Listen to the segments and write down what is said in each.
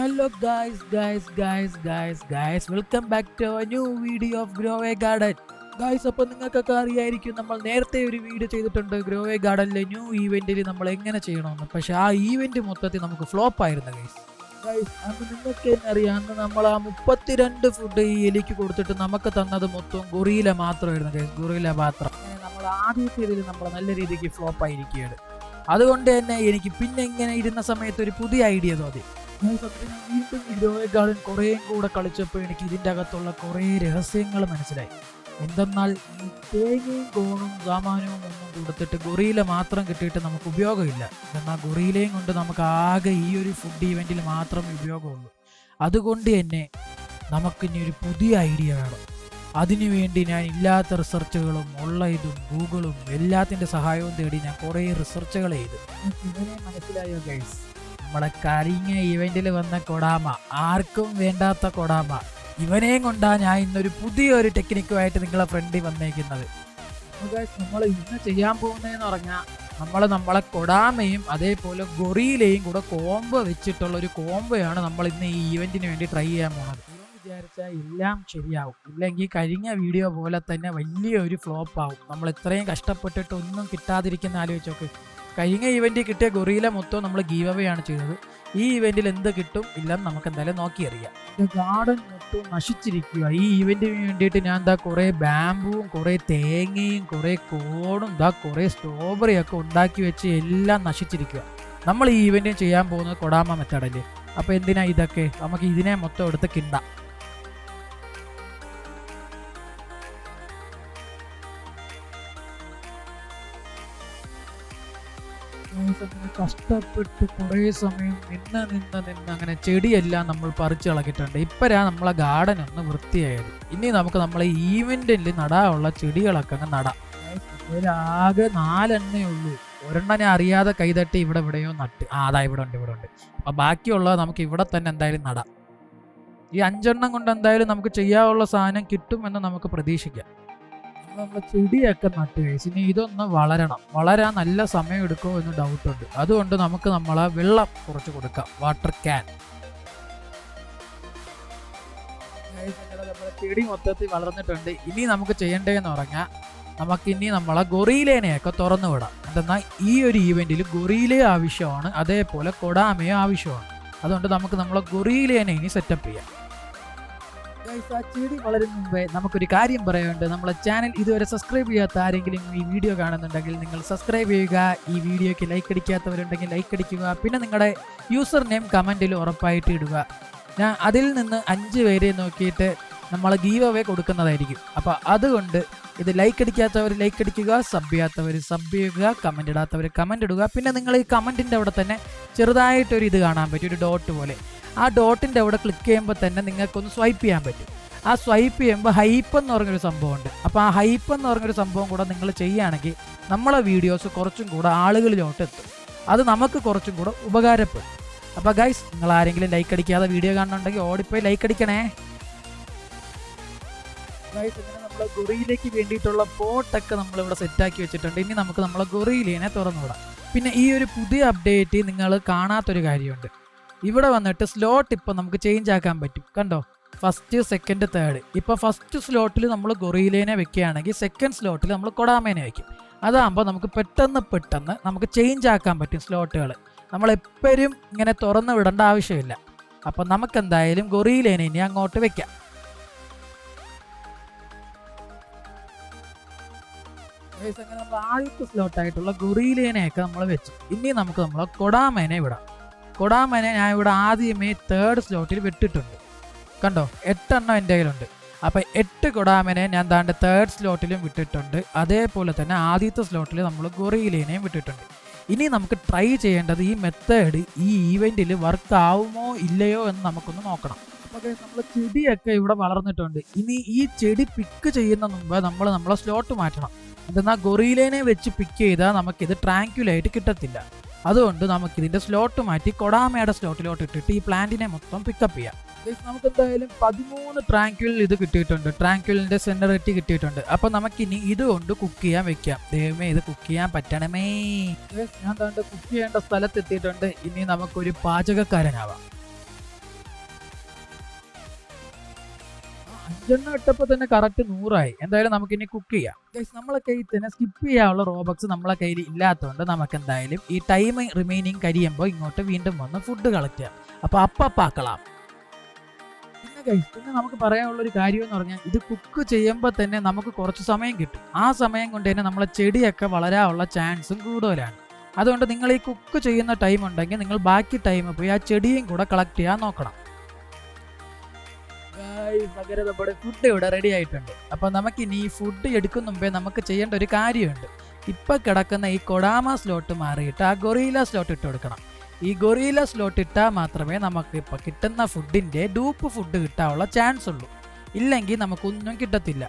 Hello guys guys guys guys guys welcome back to a new video of grove garden guys അപ്പോൾ നിങ്ങൾക്കൊക്കെ അറിയായിരിക്കും നമ്മൾ നേരത്തെ ഒരു വീഡിയോ ചെയ്തിട്ടുണ്ട് ഗ്രോവേ ഗാർഡനിലെ ന്യൂ ഈവെന്റിൽ നമ്മൾ എങ്ങനെ ചെയ്യണമെന്ന്. പക്ഷേ ആ ഈവെന്റ് മൊത്തത്തിൽ നമുക്ക് ഫ്ലോപ്പ് ആയിരുന്നു ഗൈസ് ഗൈസ് അന്ന് നിങ്ങൾക്ക് തന്നെ അറിയാം അന്ന് നമ്മൾ ആ മുപ്പത്തിരണ്ട് ഫുഡ് ഈ എലിക്ക് കൊടുത്തിട്ട് നമുക്ക് തന്നത് മൊത്തം ഗൊറിയില മാത്രമായിരുന്നു ഗൈസ് ഗൊറിയില മാത്രം. നമ്മൾ ആദ്യത്തെ ഇതിൽ നമ്മൾ നല്ല രീതിക്ക് ഫ്ലോപ്പ് ആയിരിക്കുകയാണ്. അതുകൊണ്ട് തന്നെ എനിക്ക് പിന്നെ ഇങ്ങനെ ഇരുന്ന സമയത്ത് ഒരു പുതിയ ഐഡിയ തോന്നി. വീണ്ടും ഗാർഡൻ കുറേയും കൂടെ കളിച്ചപ്പോൾ എനിക്ക് ഇതിന്റെ അകത്തുള്ള കുറേ രഹസ്യങ്ങൾ മനസ്സിലായി. എന്തെന്നാൽ ഈ തേങ്ങയും കോണും സാമാനവും ഒന്നും കൊടുത്തിട്ട് ഗൊറീല മാത്രം കിട്ടിയിട്ട് നമുക്ക് ഉപയോഗമില്ല. എന്നാൽ ഗൊറീലയും കൊണ്ട് നമുക്ക് ആകെ ഈ ഒരു ഫുഡ് ഇവന്റിൽ മാത്രമേ ഉപയോഗമുള്ളൂ. അതുകൊണ്ട് തന്നെ നമുക്കിനി ഒരു പുതിയ ഐഡിയ വേണം. അതിനുവേണ്ടി ഞാൻ ഇല്ലാത്ത റിസർച്ചുകളും ഉള്ള ഇതും ഗൂഗിളും എല്ലാത്തിന്റെ സഹായവും തേടി ഞാൻ കുറേ റിസർച്ചുകൾ ചെയ്തു. മനസ്സിലായോ ഗൈസ് നമ്മളെ കഴിഞ്ഞ ഇവന്റിൽ വന്ന കൊടാമ. ആർക്കും വേണ്ടാത്ത കൊടാമ. ഇവനെയും കൊണ്ടാ ഞാൻ ഇന്നൊരു പുതിയൊരു ടെക്നിക്കുമായിട്ട് നിങ്ങളെ ഫ്രണ്ടിൽ വന്നേക്കുന്നത്. നമ്മൾ ഇന്ന് ചെയ്യാൻ പോകുന്നതെന്ന് പറഞ്ഞാൽ നമ്മൾ നമ്മളെ കൊടാമയും അതേപോലെ ഗൊറിയിലെയും കൂടെ കോംബോ വെച്ചിട്ടുള്ള ഒരു കോംബോയാണ് നമ്മൾ ഇന്ന് ഈ ഈവെന്റിന് വേണ്ടി ട്രൈ ചെയ്യാൻ പോണത് വിചാരിച്ചാൽ എല്ലാം ശരിയാവും. ഇല്ലെങ്കിൽ കഴിഞ്ഞ വീഡിയോ പോലെ തന്നെ വലിയൊരു ഫ്ലോപ്പ് ആവും. നമ്മൾ ഇത്രയും കഷ്ടപ്പെട്ടിട്ട് ഒന്നും കിട്ടാതിരിക്കുന്ന ആലോചിച്ച് നോക്ക്. കഴിഞ്ഞ ഇവന്റിൽ കിട്ടിയ ഗൊറീല മൊത്തം നമ്മൾ ഗീവ് അവേ ആണ് ചെയ്തത്. ഈ ഇവന്റിൽ എന്ത് കിട്ടും ഇല്ലെന്ന് നമുക്ക് എന്തായാലും നോക്കിയറിയാം ഗാർഡൻ മൊത്തം നശിച്ചിരിക്കുക ഈ ഇവന്റിന് വേണ്ടിയിട്ട് ഞാൻ എന്താ കുറേ ബാമ്പുവും കുറേ തേങ്ങയും കുറേ കോണും ഇതാ കുറേ സ്ട്രോബെറി ഒക്കെ ഉണ്ടാക്കി വെച്ച് എല്ലാം നശിച്ചിരിക്കുക നമ്മൾ ഈ ഇവന്റും ചെയ്യാൻ പോകുന്നത് കൊടാമ മെത്തേഡല്ലേ അപ്പോൾ എന്തിനാ ഇതൊക്കെ? നമുക്ക് ഇതിനെ മൊത്തം എടുത്ത് കിണ്ടാം. കഷ്ടപ്പെട്ട് കുറേ സമയം നിന്ന് നിന്ന് നിന്ന് അങ്ങനെ ചെടിയെല്ലാം നമ്മൾ പറിച്ചു കളക്കിയിട്ടുണ്ട് ഇപ്പോഴാണ് നമ്മളെ ഗാർഡൻ ഒന്ന് വൃത്തിയായത്. ഇനി നമുക്ക് നമ്മളെ ഈവെന്റിൽ നടാനുള്ള ചെടികളൊക്കെ അങ്ങ് നടാം. ആകെ നാലെണ്ണേ ഉള്ളൂ. ഒരെണ്ണനെ അറിയാതെ കൈതട്ടി ഇവിടെ ഇവിടെയോ നട്ട്. ആ അതാ ഇവിടെ ഉണ്ട് ഇവിടെ ഉണ്ട്. അപ്പം ബാക്കിയുള്ളത് നമുക്ക് ഇവിടെ തന്നെ എന്തായാലും നടാം. ഈ അഞ്ചെണ്ണം കൊണ്ട് എന്തായാലും നമുക്ക് ചെയ്യാനുള്ള സാധനം കിട്ടുമെന്ന് നമുക്ക് പ്രതീക്ഷിക്കാം. നമ്മൾ ചെടിയൊക്കെ നട്ട് കഴിച്ച് ഇനി ഇതൊന്ന് വളരണം. വളരാൻ നല്ല സമയം എടുക്കുമോ എന്ന് ഡൗട്ട് ഉണ്ട്. അതുകൊണ്ട് നമുക്ക് നമ്മൾ വെള്ളം കുറച്ച് കൊടുക്കാം. വാട്ടർ ക്യാൻ നമ്മുടെ ചെടി മൊത്തത്തിൽ വളർന്നിട്ടുണ്ട്. ഇനി നമുക്ക് ചെയ്യേണ്ടതെന്ന് പറഞ്ഞാൽ നമുക്ക് ഇനി നമ്മളെ ഗൊറീലേനെയൊക്കെ തുറന്നു വിടാം. എന്തെന്നാൽ ഈ ഒരു ഈവെന്റിൽ ഗൊറീലെ ആവശ്യമാണ്. അതേപോലെ കൊടാമയും ആവശ്യമാണ്. അതുകൊണ്ട് നമുക്ക് നമ്മളെ ഗൊറീലേനെ ഇനി സെറ്റപ്പ് ചെയ്യാം. വളരും മുമ്പേ നമുക്കൊരു കാര്യം പറയാനുണ്ട്. നമ്മളെ ചാനൽ ഇതുവരെ സബ്സ്ക്രൈബ് ചെയ്യാത്ത ആരെങ്കിലും ഈ വീഡിയോ കാണുന്നുണ്ടെങ്കിൽ നിങ്ങൾ സബ്സ്ക്രൈബ് ചെയ്യുക. ഈ വീഡിയോയ്ക്ക് ലൈക്ക് അടിക്കാത്തവരുണ്ടെങ്കിൽ ലൈക്ക് അടിക്കുക. പിന്നെ നിങ്ങളുടെ യൂസർ നെയിം കമന്റിൽ ഉറപ്പായിട്ട് ഇടുക. ഞാൻ അതിൽ നിന്ന് അഞ്ച് പേരെ നോക്കിയിട്ട് നമ്മൾ ഗീവ് അവേ കൊടുക്കുന്നതായിരിക്കും. അപ്പോൾ അതുകൊണ്ട് ഇത് ലൈക്ക് അടിക്കാത്തവർ ലൈക്ക് അടിക്കുക സബ് ചെയ്യാത്തവർ സബ് ചെയ്യുക കമന്റ് ഇടാത്തവർ കമന്റ് ഇടുക. പിന്നെ നിങ്ങൾ ഈ കമന്റിന്റെ അവിടെ തന്നെ ചെറുതായിട്ടൊരു ഇത് കാണാൻ പറ്റും. ഒരു ഡോട്ട് പോലെ. ആ ഡോട്ടിന്റെ അവിടെ ക്ലിക്ക് ചെയ്യുമ്പോൾ തന്നെ നിങ്ങൾക്കൊന്ന് സ്വൈപ്പ് ചെയ്യാൻ പറ്റും. ആ സ്വൈപ്പ് ചെയ്യുമ്പോൾ ഹൈപ്പ് എന്ന് പറഞ്ഞൊരു സംഭവമുണ്ട്. അപ്പോൾ ആ ഹൈപ്പ് എന്ന് പറഞ്ഞൊരു സംഭവം കൂടെ നിങ്ങൾ ചെയ്യുകയാണെങ്കിൽ നമ്മളെ വീഡിയോസ് കുറച്ചും കൂടെ ആളുകളിലോട്ട് എത്തും. അത് നമുക്ക് കുറച്ചും കൂടെ ഉപകാരപ്പെടും. അപ്പോൾ ഗൈസ് നിങ്ങൾ ആരെങ്കിലും ലൈക്ക് അടിക്കാതെ വീഡിയോ കാണുന്നുണ്ടെങ്കിൽ ഓടിപ്പോയി ലൈക്ക് അടിക്കണേ. ഗൈസ് ഇങ്ങനെ നമ്മളെ ഗൊറിയിലേക്ക് വേണ്ടിയിട്ടുള്ള പോട്ടൊക്കെ നമ്മളിവിടെ സെറ്റാക്കി വെച്ചിട്ടുണ്ട്. ഇനി നമുക്ക് നമ്മളെ ഗൊറിയിലേനെ തുറന്നുവിടാം. പിന്നെ ഈ ഒരു പുതിയ അപ്ഡേറ്റ് നിങ്ങൾ കാണാത്തൊരു കാര്യമുണ്ട്. ഇവിടെ വന്നിട്ട് സ്ലോട്ട് ഇപ്പോൾ നമുക്ക് ചേഞ്ച് ആക്കാൻ പറ്റും. കണ്ടോ? ഫസ്റ്റ് സെക്കൻഡ് തേർഡ് ഇപ്പോൾ ഫസ്റ്റ് സ്ലോട്ടിൽ നമ്മൾ ഗൊറീലേനെ വെക്കുകയാണെങ്കിൽ സെക്കൻഡ് സ്ലോട്ടിൽ നമ്മൾ കൊടാമേനെ വെക്കും. അതാകുമ്പോൾ നമുക്ക് പെട്ടെന്ന് പെട്ടെന്ന് നമുക്ക് ചേഞ്ച് ആക്കാൻ പറ്റും സ്ലോട്ടുകൾ നമ്മൾ എപ്പോഴും ഇങ്ങനെ തുറന്നു വിടേണ്ട ആവശ്യമില്ല. അപ്പോൾ നമുക്ക് എന്തായാലും ഗൊറിയിലേനെ ഇനി അങ്ങോട്ട് വെക്കാം. അങ്ങനെ നമ്മൾ ആദ്യത്തെ സ്ലോട്ടായിട്ടുള്ള ആയിട്ടുള്ള ഗൊറിയിലേനെയൊക്കെ നമ്മൾ വെച്ചു. ഇനി നമുക്ക് നമ്മൾ കൊടാമേനെ വിടാം. കൊടാമേനെ ഞാൻ ഇവിടെ ആദ്യമേ തേർഡ് സ്ലോട്ടിൽ വിട്ടിട്ടുണ്ട്. കണ്ടോ? എട്ടെണ്ണം എന്റെ കയ്യിലുണ്ട്. അപ്പം എട്ട് കൊടാമനെ ഞാൻ താണ്ട് തേർഡ് സ്ലോട്ടിലും വിട്ടിട്ടുണ്ട്. അതേപോലെ തന്നെ ആദ്യത്തെ സ്ലോട്ടിൽ നമ്മൾ ഗൊറിയിലേനെയും വിട്ടിട്ടുണ്ട്. ഇനി നമുക്ക് ട്രൈ ചെയ്യേണ്ടത് ഈ മെത്തേഡ് ഈ ഈവെന്റിൽ വർക്ക് ആവുമോ ഇല്ലയോ എന്ന് നമുക്കൊന്ന് നോക്കണം. അപ്പോൾ നമ്മൾ ചെടിയൊക്കെ ഇവിടെ വളർന്നിട്ടുണ്ട്. ഇനി ഈ ചെടി പിക്ക് ചെയ്യുന്ന മുമ്പ് നമ്മൾ നമ്മളെ സ്ലോട്ട് മാറ്റണം. എന്തെന്നാൽ ഗൊറിയിലേനെ വെച്ച് പിക്ക് ചെയ്താൽ നമുക്കിത് ട്രാങ്ക്യുലായിട്ട് കിട്ടത്തില്ല. അതുകൊണ്ട് നമുക്ക് ഇതിന്റെ സ്ലോട്ട് മാറ്റി കൊടാമയുടെ സ്ലോട്ടിലോട്ട് ഇട്ടിട്ട് ഈ പ്ലാന്റിനെ മൊത്തം പിക്കപ്പ് ചെയ്യാം. നമുക്ക് എന്തായാലും പതിമൂന്ന് ട്രാങ്ക്യുൽ ഇത് കിട്ടിയിട്ടുണ്ട്. ട്രാങ്ക്യുലിന്റെ സെനറിറ്റി കിട്ടിയിട്ടുണ്ട്. അപ്പൊ നമുക്കിനി ഇത് കൊണ്ട് കുക്ക് ചെയ്യാൻ വെക്കാം. ദൈവമേ ഇത് കുക്ക് ചെയ്യാൻ പറ്റണമേ. ഞാൻ കുക്ക് ചെയ്യേണ്ട സ്ഥലത്ത് എത്തിയിട്ടുണ്ട് ഇനി നമുക്കൊരു പാചകക്കാരനാവാം. അഞ്ചെണ്ണം ഇട്ടപ്പോൾ തന്നെ കറക്റ്റ് നൂറായി. എന്തായാലും നമുക്ക് ഇനി കുക്ക് ചെയ്യാം. ഗൈസ് നമ്മളെ കയ്യിൽ തന്നെ സ്കിപ്പ് ചെയ്യാനുള്ള റോബക്സ് നമ്മളെ കയ്യിൽ ഇല്ലാത്തതുകൊണ്ട് നമുക്ക് എന്തായാലും ഈ ടൈം റിമൈനിങ് കരിയുമ്പോൾ ഇങ്ങോട്ട് വീണ്ടും വന്ന് ഫുഡ് കളക്ട് ചെയ്യാം. അപ്പോൾ അപ്പാക്കളാം പിന്നെ ഗൈസ് പിന്നെ നമുക്ക് പറയാനുള്ള ഒരു കാര്യം എന്ന് പറഞ്ഞാൽ ഇത് കുക്ക് ചെയ്യുമ്പോൾ തന്നെ നമുക്ക് കുറച്ച് സമയം കിട്ടും. ആ സമയം കൊണ്ട് തന്നെ നമ്മളെ ചെടിയൊക്കെ വളരാനുള്ള ചാൻസും കൂടുതലാണ്. അതുകൊണ്ട് നിങ്ങൾ ഈ കുക്ക് ചെയ്യുന്ന ടൈം ഉണ്ടെങ്കിൽ നിങ്ങൾ ബാക്കി ടൈം പോയി ആ ചെടിയും കൂടെ കളക്ട് ചെയ്യാൻ നോക്കണം. പകരം നമ്മുടെ ഫുഡ് ഇവിടെ റെഡി ആയിട്ടുണ്ട്. അപ്പോൾ നമുക്കിനി ഈ ഫുഡ് എടുക്കുന്ന മുമ്പേ നമുക്ക് ചെയ്യേണ്ട ഒരു കാര്യമുണ്ട്. ഇപ്പൊ കിടക്കുന്ന ഈ കൊടാമ സ്ലോട്ട് മാറിയിട്ട് ആ ഗൊറീല സ്ലോട്ട് ഇട്ട് കൊടുക്കണം. ഈ ഗൊറീല സ്ലോട്ട് ഇട്ടാൽ മാത്രമേ നമുക്ക് ഇപ്പൊ കിട്ടുന്ന ഫുഡിന്റെ ഡൂപ്പ് ഫുഡ് കിട്ടാനുള്ള ചാൻസ് ഉള്ളൂ. ഇല്ലെങ്കിൽ നമുക്കൊന്നും കിട്ടത്തില്ല.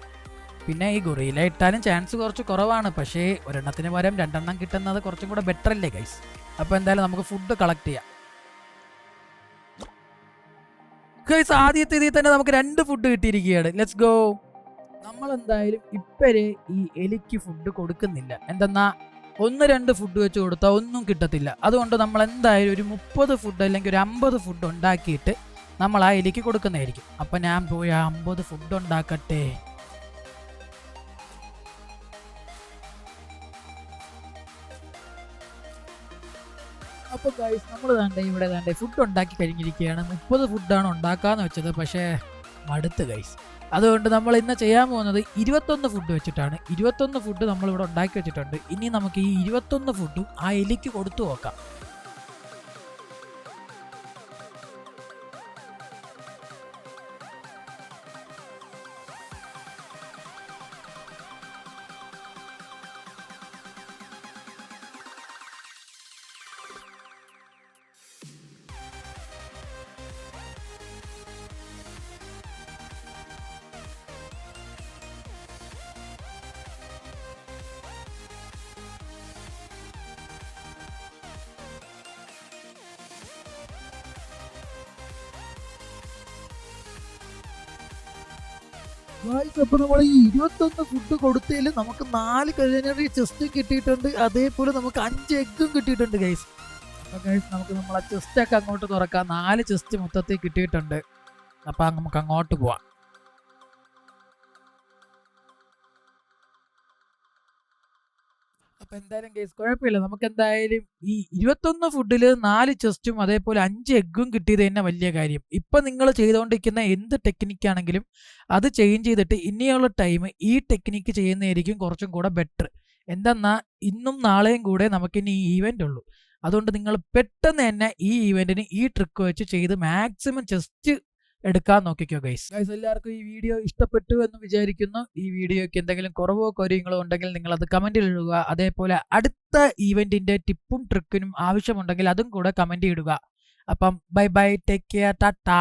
പിന്നെ ഈ ഗൊറീല ഇട്ടാലും ചാൻസ് കുറച്ച് കുറവാണ്. പക്ഷേ ഒരെണ്ണത്തിന് പകരം രണ്ടെണ്ണം കിട്ടുന്നത് കുറച്ചും കൂടെ ബെറ്റർ അല്ലേ ഗൈസ് അപ്പോൾ എന്തായാലും നമുക്ക് ഫുഡ് കളക്ട് ചെയ്യാം. ഗൈസ് ആദ്യത്തെ ഇതിൽ തന്നെ നമുക്ക് രണ്ട് ഫുഡ് കിട്ടിയിരിക്കുകയാണ്. ലെറ്റ്സ് ഗോ നമ്മൾ എന്തായാലും ഇപ്പരെ ഈ എലിക്ക് ഫുഡ് കൊടുക്കുന്നില്ല. എന്തെന്നാ? ഒന്ന് രണ്ട് ഫുഡ് വെച്ച് കൊടുത്താൽ ഒന്നും കിട്ടത്തില്ല. അതുകൊണ്ട് നമ്മൾ എന്തായാലും ഒരു മുപ്പത് ഫുഡ് അല്ലെങ്കിൽ ഒരു അമ്പത് ഫുഡ് ഉണ്ടാക്കിയിട്ട് നമ്മൾ ആ എലിക്ക് കൊടുക്കുന്നതായിരിക്കും. അപ്പം ഞാൻ പോയി ആ അമ്പത് ഫുഡ് ഉണ്ടാക്കട്ടെ. അപ്പൊ ഗൈസ് നമ്മൾ താണ്ടെ ഇവിടെ താണ്ടെ ഫുഡ് ഉണ്ടാക്കി കഴിഞ്ഞിരിക്കുകയാണ്. മുപ്പത് ഫുഡാണ് ഉണ്ടാക്കാന്ന് വെച്ചത് പക്ഷേ മടുത്ത് ഗൈസ് അതുകൊണ്ട് നമ്മൾ ഇന്ന് ചെയ്യാൻ പോകുന്നത് ഇരുപത്തൊന്ന് ഫുഡ് വെച്ചിട്ടാണ്. ഇരുപത്തൊന്ന് ഫുഡ് നമ്മളിവിടെ ഉണ്ടാക്കി വെച്ചിട്ടുണ്ട്. ഇനി നമുക്ക് ഈ ഇരുപത്തൊന്ന് ഫുഡും ആ എലിക്ക് കൊടുത്തു നോക്കാം. അപ്പൊ നമ്മൾ ഈ ഇരുപത്തൊന്ന് ഫുഡ് കൊടുത്തതിൽ നമുക്ക് നാല് കഴിഞ്ഞ ചെസ്റ്റ് കിട്ടിയിട്ടുണ്ട്. അതേപോലെ നമുക്ക് അഞ്ച് എഗ്ഗും കിട്ടിയിട്ടുണ്ട് ഗൈസ് ഗൈസ് നമുക്ക് നമ്മളെ ചെസ്റ്റ് ഒക്കെ അങ്ങോട്ട് തുറക്കാം. നാല് ചെസ്റ്റ് മൊത്തത്തിൽ കിട്ടിയിട്ടുണ്ട്. അപ്പം നമുക്ക് അങ്ങോട്ട് പോവാം. അപ്പൊ എന്തായാലും കേസ് കുഴപ്പമില്ല. നമുക്ക് എന്തായാലും ഈ ഇരുപത്തൊന്ന് ഫുഡിൽ നാല് ചെസ്റ്റും അതേപോലെ അഞ്ച് എഗ്ഗും കിട്ടിയത് തന്നെ വലിയ കാര്യം. ഇപ്പൊ നിങ്ങൾ ചെയ്തുകൊണ്ടിരിക്കുന്ന എന്ത് ടെക്നിക്ക് ആണെങ്കിലും അത് ചേഞ്ച് ചെയ്തിട്ട് ഇനിയുള്ള ടൈം ഈ ടെക്നിക്ക് ചെയ്യുന്നതായിരിക്കും കുറച്ചും കൂടെ ബെറ്റർ എന്തെന്നാ ഇന്നും നാളെയും കൂടെ നമുക്കിനി ഈ ഇവന്റ് ഉള്ളൂ. അതുകൊണ്ട് നിങ്ങൾ പെട്ടെന്ന് തന്നെ ഈ ഇവന്റിന് ഈ ട്രിക്ക് വെച്ച് ചെയ്ത് മാക്സിമം ചെസ്റ്റ് എടുക്കാൻ നോക്കിക്കോ ഗൈസ് ഗൈസ് എല്ലാവർക്കും ഈ വീഡിയോ ഇഷ്ടപ്പെട്ടു എന്ന് വിചാരിക്കുന്നു. ഈ വീഡിയോയ്ക്ക് എന്തെങ്കിലും കുറവോ കാര്യങ്ങളോ ഉണ്ടെങ്കിൽ നിങ്ങൾ അത് കമന്റിൽ ഇടുക. അതേപോലെ അടുത്ത ഈവെന്റിന്റെ ടിപ്പും ട്രിക്കിനും ആവശ്യമുണ്ടെങ്കിൽ അതും കൂടെ കമന്റ് ഇടുക. അപ്പം bye bye take care tata